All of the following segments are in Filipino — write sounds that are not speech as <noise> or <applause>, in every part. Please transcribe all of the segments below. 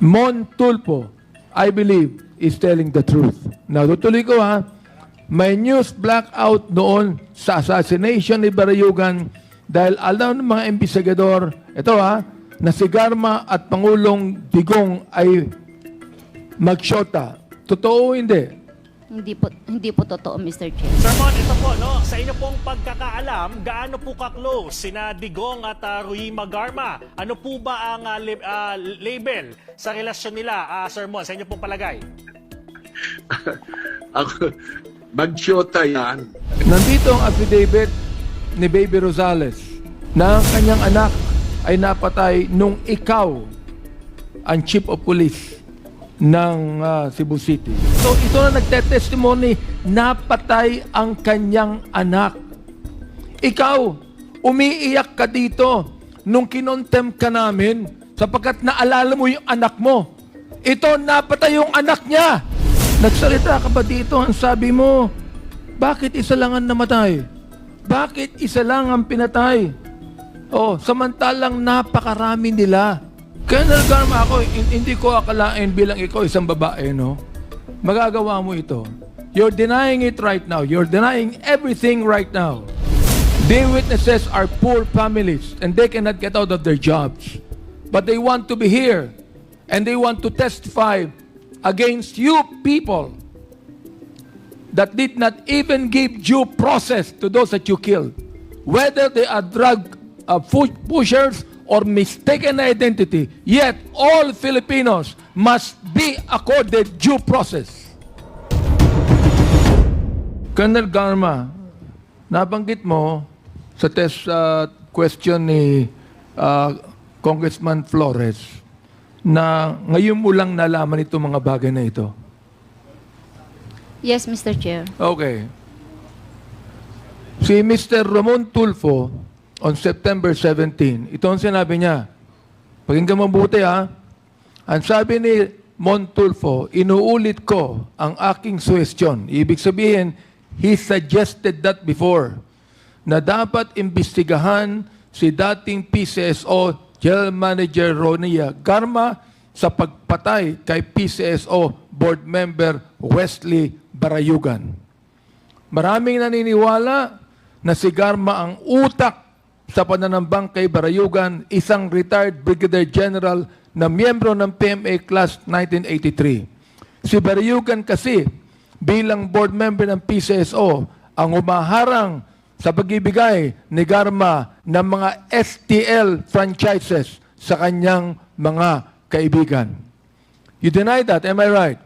Mon Tulpo, I believe, is telling the truth. Now, tutuloy ko ha. May news blackout noon sa assassination ni Barayugan dahil alam ng mga investigador, ito ha, na si Garma at Pangulong Digong ay magsyota. Totoo hindi? Hindi po, hindi po totoo, Mr. Chair. Sir Mon, ito po, no, sa inyo pong pagkakaalam, gaano po ka-close sina Digong at uh, Rui Magarma? Ano po ba ang ah, lib- ah, label sa relasyon nila, ah, Sir Mon, sa inyo pong palagay? <laughs> Ako, magsyota yan. Nandito ang affidavit ni Baby Rosales na ang kanyang anak ay napatay nung ikaw ang chief of police ng ah, Cebu City. So ito na nagte-testimony, napatay ang kanyang anak. Ikaw, umiiyak ka dito nung kinontem ka namin sapagkat naalala mo yung anak mo. Ito, napatay yung anak niya. Nagsalita ka ba dito? Ang sabi mo, bakit isa lang ang namatay? Bakit isa lang ang pinatay? Oh, samantalang napakarami nila. Colonel Garma, ako, hin- hindi ko akalain bilang ikaw isang babae, no? Magagawa mo ito. You're denying it right now. You're denying everything right now. Their witnesses are poor families and they cannot get out of their jobs. But they want to be here and they want to testify against you people that did not even give due process to those that you killed. Whether they are drug uh, pushers or mistaken identity, yet all Filipinos must be accorded due process. Colonel Garma, nabanggit mo sa test uh, question ni uh, Congressman Flores na ngayon mo lang nalaman itong mga bagay na ito. Yes, Mr. Chair. Okay. Si Mr. Ramon Tulfo on September 17, ito ang sinabi niya. Pakinggan mabuti ha. Ang sabi ni Mon Tulfo, inuulit ko ang aking suwestyon. Ibig sabihin, he suggested that before na dapat imbestigahan si dating PCSO General Manager Ronia Garma sa pagpatay kay PCSO Board Member Wesley Barayugan. Maraming naniniwala na si Garma ang utak sa pananambang kay Barayugan, isang retired Brigadier General na miyembro ng PMA Class 1983. Si Barayugan kasi bilang board member ng PCSO ang umaharang sa pagibigay ni Garma ng mga STL franchises sa kanyang mga kaibigan. You deny that, am I right?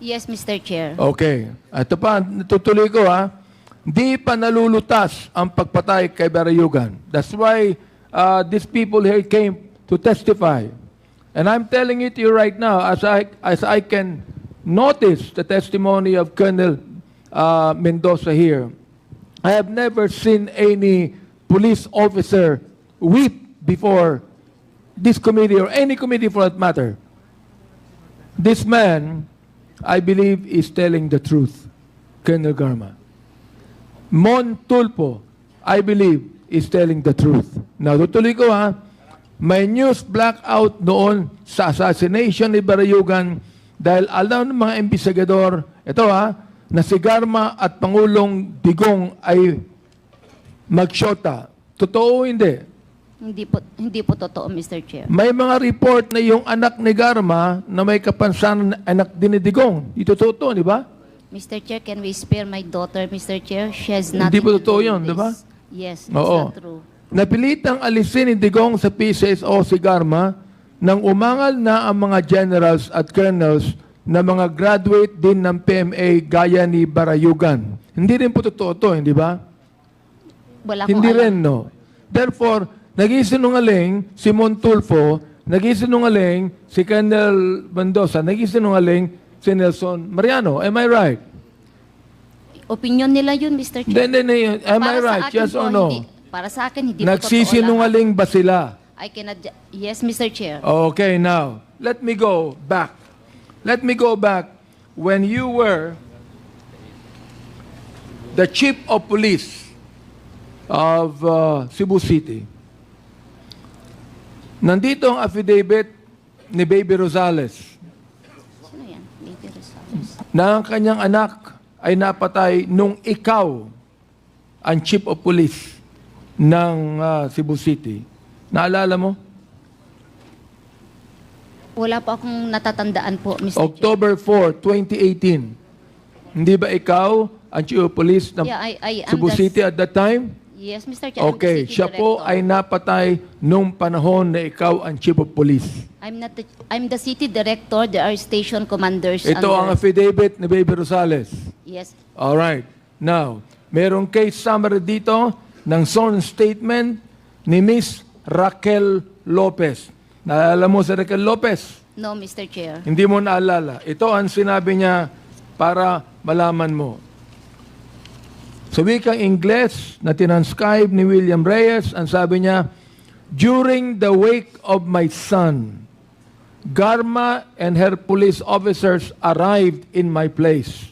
Yes, Mr. Chair. Okay. Ito pa, tutuloy ko ha. Di pa nalulutas ang pagpatay kay Barayugan. That's why uh, these people here came to testify. And I'm telling it to you right now, as I, as I can notice the testimony of Colonel uh, Mendoza here, I have never seen any police officer weep before this committee or any committee for that matter. This man, I believe, is telling the truth, Colonel Garma. Mon Tulpo, I believe, is telling the truth. Now, tutuloy ko ha, may news blackout noon sa assassination ni Barayugan dahil alam ng mga investigador, ito ha, na si Garma at Pangulong Digong ay magsyota. Totoo o hindi? Hindi po, hindi po totoo, Mr. Chair. May mga report na yung anak ni Garma na may kapansanan na anak din ni Digong. Ito totoo, di ba? Mr. Chair, can we spare my daughter, Mr. Chair? She has Hindi nothing po to totoo do yun, with di ba? this. Yes, it's Oo. not true. Napilitang alisin ni Digong sa PCSO si Garma nang umangal na ang mga generals at colonels na mga graduate din ng PMA gaya ni Barayugan. Hindi rin po totoo to, hindi ba? Wala akong Hindi alam. rin, no? Therefore, naging sinungaling si Montulfo, naging sinungaling si Colonel Mendoza, naging sinungaling si Nelson Mariano. Am I right? Opinion nila yun, Mr. Chair. Then, then, am I Para sa right? akin Yes po, or no? Hindi, para sa akin, hindi po totoo Nagsisinungaling ba sila? lahat. I cannot, ju- yes, Mr. Chair. Okay, now, let me go back. Let me go back when you were the chief of police of uh, Cebu City. Nandito ang affidavit ni Baby Rosales Sino yan? Baby Rosales. Na ang kanyang anak ay napatay nung ikaw ang chief of police ng ah, Cebu City. Naalala mo? Wala po akong natatandaan po, Mr. Chair. October 4, 2018. Hindi ba ikaw ang chief of police ng Yeah, I- I am Cebu the- City at that time? Yes, Mr. Chair. I'm the Okay, city siya po director. ay napatay nung panahon na ikaw ang chief of police. I'm not the, I'm the city director. There are station commanders Ito ang under- affidavit ni Baby Rosales. Yes. All right. Now, merong case summary dito ng sworn statement ni Miss Raquel Lopez. Naalala mo si Raquel Lopez? No, Mr. Chair. Hindi mo naalala. Ito ang sinabi niya para malaman mo. Sa wikang Ingles na tinanscribe ni William Reyes, ang sabi niya, During the wake of my son, Garma and her police officers arrived in my place.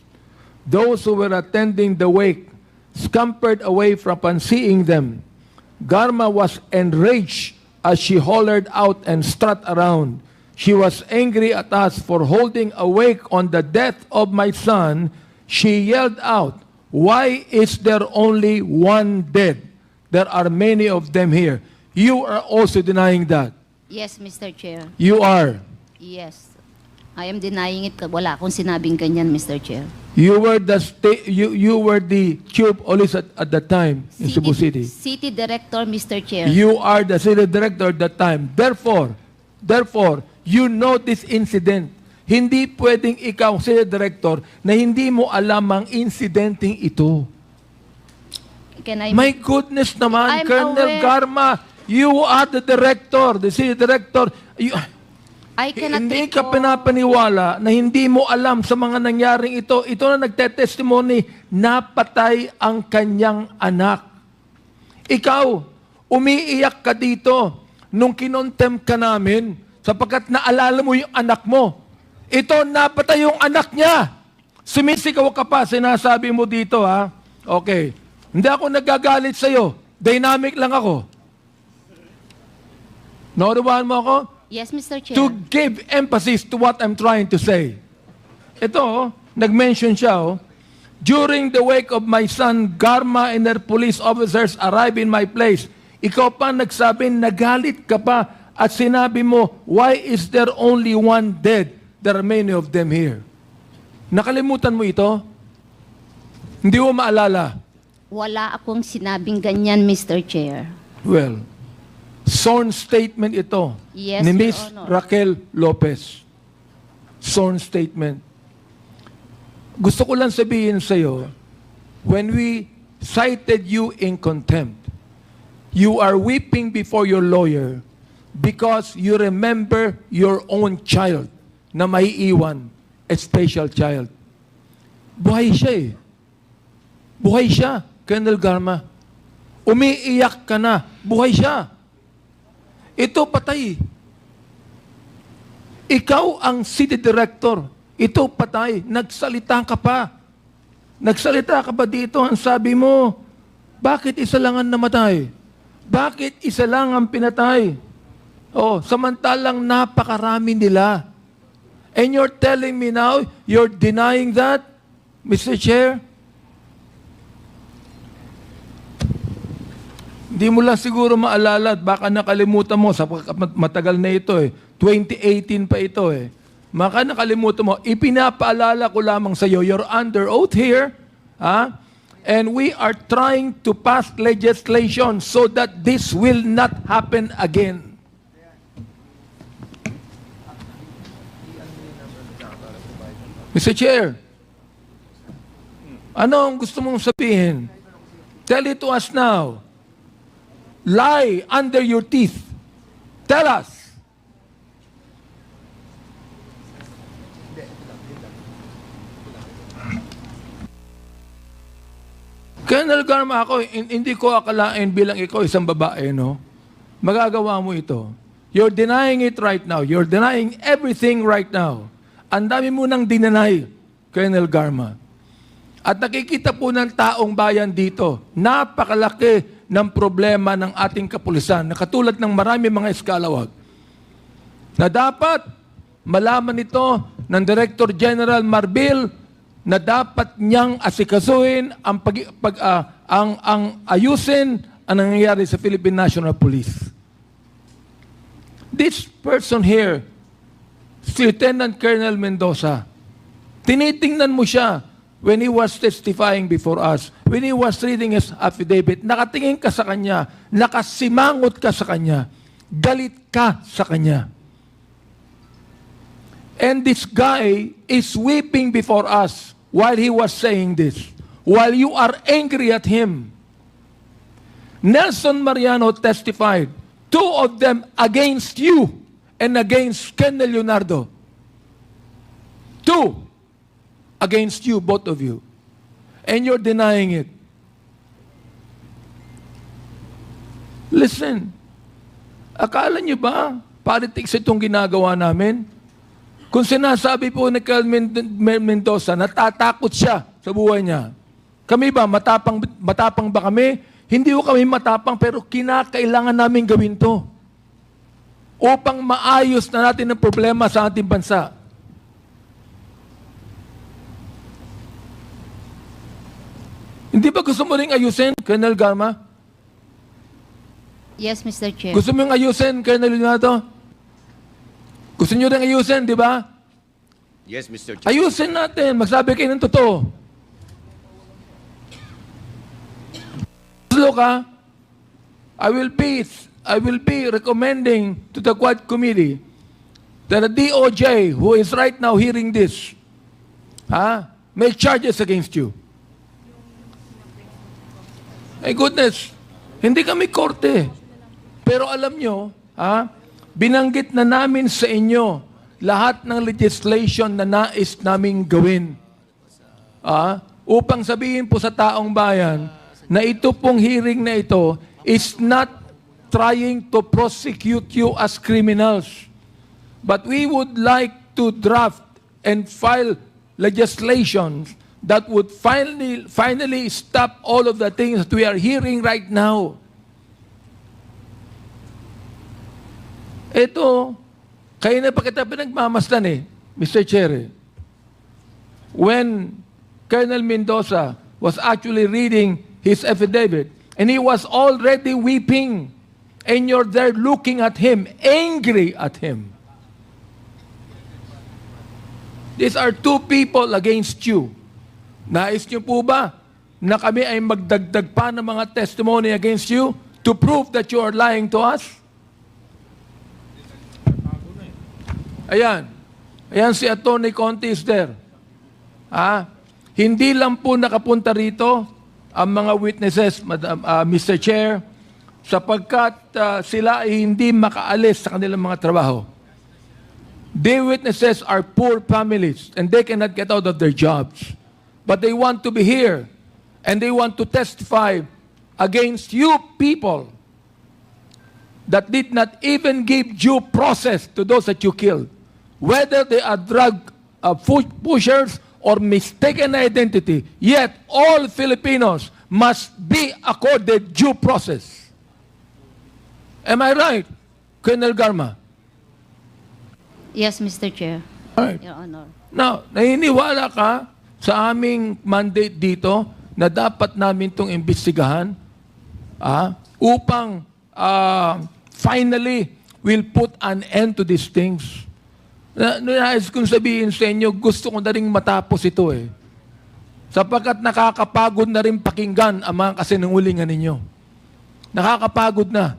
Those who were attending the wake scampered away from seeing them. Garma was enraged as she hollered out and strut around. She was angry at us for holding awake on the death of my son. She yelled out, Why is there only one dead? There are many of them here. You are also denying that. Yes, Mr. Chair. You are. Yes. I am denying it. Wala akong sinabing ganyan, Mr. Chair. You were the you you were the chief police at, at that time in Cebu City. City Director, Mr. Chair. You are the city director at that time. Therefore, therefore, you know this incident. Hindi pwedeng ikaw, city director, na hindi mo alam ang insidenteng ito. Can I... My goodness naman, I'm Colonel aware. Garma, you are the director, the city director. You, I cannot hindi ka recall- pinapaniwala na hindi mo alam sa mga nangyaring ito. Ito na nagte-testimony, napatay ang kanyang anak. Ikaw, umiiyak ka dito nung kinontem ka namin sapagkat naalala mo yung anak mo. Ito, napatay yung anak niya. Sumisigaw ka pa, sinasabi mo dito ha. Okay, hindi ako nagagalit sa'yo. Dynamic lang ako. Naunawahan mo ako? Yes, Mr. Chair. to give emphasis to what I'm trying to say. Ito, oh, nag-mention siya, oh, During the wake of my son, Garma and her police officers arrived in my place. Ikaw pa nagsabi, nagalit ka pa at sinabi mo, why is there only one dead? There are many of them here. Nakalimutan mo ito? Hindi mo maalala? Wala akong sinabing ganyan, Mr. Chair. Well, sworn statement ito Yes, ni Miss. Raquel Lopez. Sworn statement. Gusto ko lang sabihin sa iyo, when we cited you in contempt, you are weeping before your lawyer because you remember your own child na may iwan, a special child. Buhay siya eh. Buhay siya, Colonel Garma. Umiiyak ka na, buhay siya. Ito patay. Ikaw ang city director. Ito patay. Nagsalita ka pa. Nagsalita ka pa dito. Ang sabi mo, bakit isa lang ang namatay? Bakit isa lang ang pinatay? Oh, samantalang napakarami nila. And you're telling me now, you're denying that, Mr. Chair? Hindi mo lang siguro maalala at baka nakalimutan mo sa matagal na ito eh. 2018 pa ito eh. Maka nakalimutan mo, ipinapaalala ko lamang sa iyo, you're under oath here, ha? And we are trying to pass legislation so that this will not happen again. Mr. Chair, ano ang gusto mong sabihin? Tell it to us now. Lie under your teeth. Tell us. Colonel Garma, ako, hin- hindi ko akalain bilang ikaw isang babae, no? Magagawa mo ito. You're denying it right now. You're denying everything right now. Ang dami mo nang dinanay, Colonel Garma. At nakikita po ng taong bayan dito, napakalaki ng problema ng ating kapulisan na katulad ng marami mga eskalawag. na dapat malaman ito ng Director General Marbil na dapat niyang asikasuhin ang pag, pag ah, ang ang ayusin ang nangyayari sa Philippine National Police. This person here, si Lieutenant Colonel Mendoza, tinitingnan mo siya when he was testifying before us, when he was reading his affidavit, nakatingin ka sa kanya, nakasimangot ka sa kanya, galit ka sa kanya. And this guy is weeping before us while he was saying this, while you are angry at him. Nelson Mariano testified, two of them against you and against Colonel Leonardo. Two against you, both of you. And you're denying it. Listen, akala niyo ba politics itong ginagawa namin? Kung sinasabi po ni Men- Mendoza, natatakot siya sa buhay niya. Kami ba, matapang, matapang ba kami? Hindi ko kami matapang, pero kinakailangan namin gawin to. Upang maayos na natin ang problema sa ating bansa. Hindi ba gusto mo rin ayusin, Colonel Garma? Yes, Mr. Chair. Gusto mo yung ayusin, Colonel Leonardo? Gusto nyo rin ayusin, di ba? Yes, Mr. Chair. Ayusin natin. Magsabi kayo ng totoo. Look, ah, I will be, I will be recommending to the Quad Committee that the DOJ, who is right now hearing this, ah, make charges against you. My goodness, hindi kami korte. Pero alam nyo, ha, binanggit na namin sa inyo lahat ng legislation na nais naming gawin. Ah, upang sabihin po sa taong bayan na ito pong hearing na ito is not trying to prosecute you as criminals. But we would like to draft and file legislation that would finally, finally stop all of the things that we are hearing right now. Ito, kayo na pa kita pinagmamasdan eh, Mr. Chair. eh. When Colonel Mendoza was actually reading his affidavit, and he was already weeping, and you're there looking at him, angry at him. These are two people against you. Nais niyo po ba na kami ay magdagdag pa ng mga testimony against you to prove that you are lying to us? Ayan. Ayan si Attorney Conte is there. Ah, hindi lang po nakapunta rito ang mga witnesses, Madam, ah, Mr. Chair, sapagkat ah, sila ay hindi makaalis sa kanilang mga trabaho. The witnesses are poor families and they cannot get out of their jobs. But they want to be here and they want to testify against you people that did not even give due process to those that you killed. Whether they are drug uh, pushers or mistaken identity, yet all Filipinos must be accorded due process. Am I right, Colonel Garma? Yes, Mr. Chair. Right. Your Honor. Now, naniniwala ka sa aming mandate dito na dapat namin itong imbestigahan ah, upang ah, finally we'll put an end to these things. Na, nais kong sabihin sa inyo, gusto ko na rin matapos ito eh. Sapagkat nakakapagod na rin pakinggan ang mga kasinungulingan ninyo. Nakakapagod na,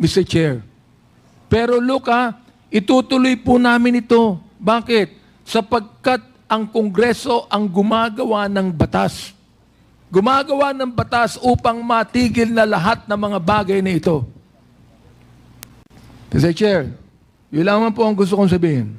Mr. Chair. Pero look ha, itutuloy po namin ito. Bakit? Sapagkat ang Kongreso ang gumagawa ng batas. Gumagawa ng batas upang matigil na lahat ng mga bagay na ito. Mr. Chair, yun lamang po ang gusto kong sabihin.